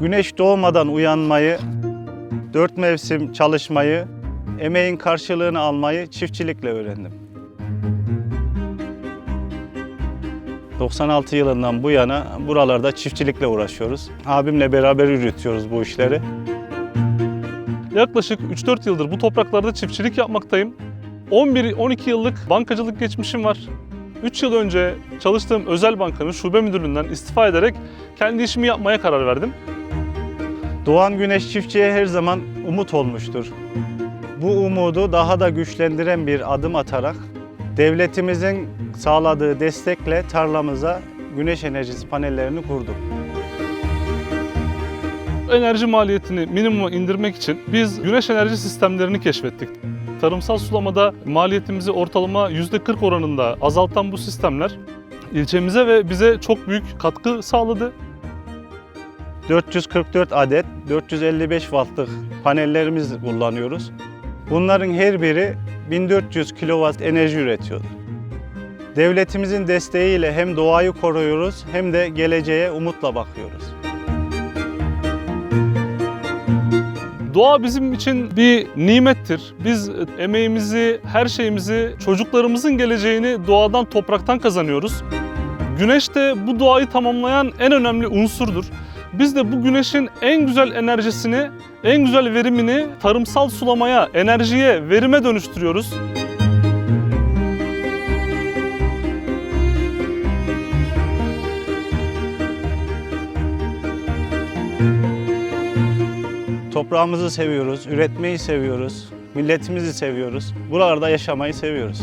Güneş doğmadan uyanmayı, dört mevsim çalışmayı, emeğin karşılığını almayı çiftçilikle öğrendim. 96 yılından bu yana buralarda çiftçilikle uğraşıyoruz. Abimle beraber yürütüyoruz bu işleri. Yaklaşık 3-4 yıldır bu topraklarda çiftçilik yapmaktayım. 11-12 yıllık bankacılık geçmişim var. 3 yıl önce çalıştığım özel bankanın şube müdürlüğünden istifa ederek kendi işimi yapmaya karar verdim. Doğan Güneş çiftçiye her zaman umut olmuştur. Bu umudu daha da güçlendiren bir adım atarak devletimizin sağladığı destekle tarlamıza güneş enerjisi panellerini kurduk. Enerji maliyetini minimuma indirmek için biz güneş enerji sistemlerini keşfettik. Tarımsal sulamada maliyetimizi ortalama %40 oranında azaltan bu sistemler ilçemize ve bize çok büyük katkı sağladı. 444 adet 455 wattlık panellerimiz kullanıyoruz. Bunların her biri 1400 kW enerji üretiyor. Devletimizin desteğiyle hem doğayı koruyoruz hem de geleceğe umutla bakıyoruz. Doğa bizim için bir nimettir. Biz emeğimizi, her şeyimizi, çocuklarımızın geleceğini doğadan, topraktan kazanıyoruz. Güneş de bu doğayı tamamlayan en önemli unsurdur. Biz de bu güneşin en güzel enerjisini, en güzel verimini tarımsal sulamaya, enerjiye, verime dönüştürüyoruz. Toprağımızı seviyoruz, üretmeyi seviyoruz, milletimizi seviyoruz. Buralarda yaşamayı seviyoruz.